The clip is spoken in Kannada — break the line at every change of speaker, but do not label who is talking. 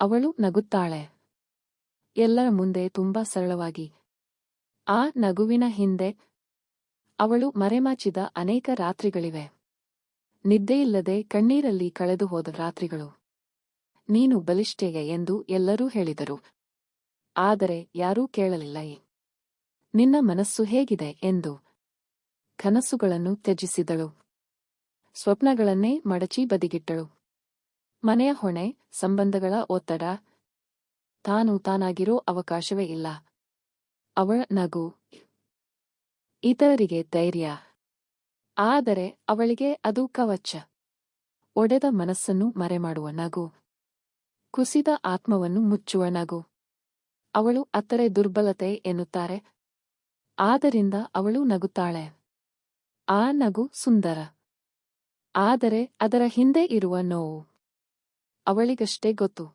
ಅವಳು ನಗುತ್ತಾಳೆ. ಎಲ್ಲರ ಮುಂದೆ ತುಂಬಾ ಸರಳವಾಗಿ, ಆ ನಗುವಿನ ಹಿಂದೆ ಅವಳು ಮರೆಮಾಚಿದ ಅನೇಕ ರಾತ್ರಿಗಳಿವೆ. ನಿದ್ದೆಯಿಲ್ಲದೆ ಕಣ್ಣೀರಲ್ಲಿ ಕಳೆದು ಹೋದ ರಾತ್ರಿಗಳು. ನೀನು ಬಲಿಷ್ಠೆಗೆ ಎಂದು ಎಲ್ಲರೂ ಹೇಳಿದರು. ಆದರೆ ಯಾರೂ ಕೇಳಲಿಲ್ಲ. ನಿನ್ನ ಮನಸ್ಸು ಹೇಗಿದೆ ಎಂದು ಕನಸುಗಳನ್ನು ತ್ಯಜಿಸಿದಳು. ಸ್ವಪ್ನಗಳನ್ನೇ ಮಡಚಿ ಬದಿಗಿಟ್ಟಳು. ಮನೆಯ ಹೊಣೆ, ಸಂಬಂಧಗಳ ಒತ್ತಡ. ತಾನು ತಾನಾಗಿರೋ ಅವಕಾಶವೇ ಇಲ್ಲ. ಅವಳ ನಗು. ಇತರರಿಗೆ ಧೈರ್ಯ. ಆದರೆ ಅವಳಿಗೆ ಅದು ಕವಚ. ಒಡೆದ ಮನಸ್ಸನ್ನು ಮರೆಮಾಡುವ ನಗು. ಕುಸಿದ ಆತ್ಮವನ್ನು ಮುಚ್ಚುವ ನಗು. ಅವಳು ಅತ್ತರೆ ದುರ್ಬಲತೆ ಎನ್ನುತ್ತಾರೆ. ಆದ್ದರಿಂದ ಅವಳು ನಗುತ್ತಾಳೆ. ಆ ನಗು ಸುಂದರ. ಆದರೆ ಅದರ ಹಿಂದೆ ಇರುವ ನೋವು. ಅವಳಿಗಷ್ಟೇ ಗೊತ್ತು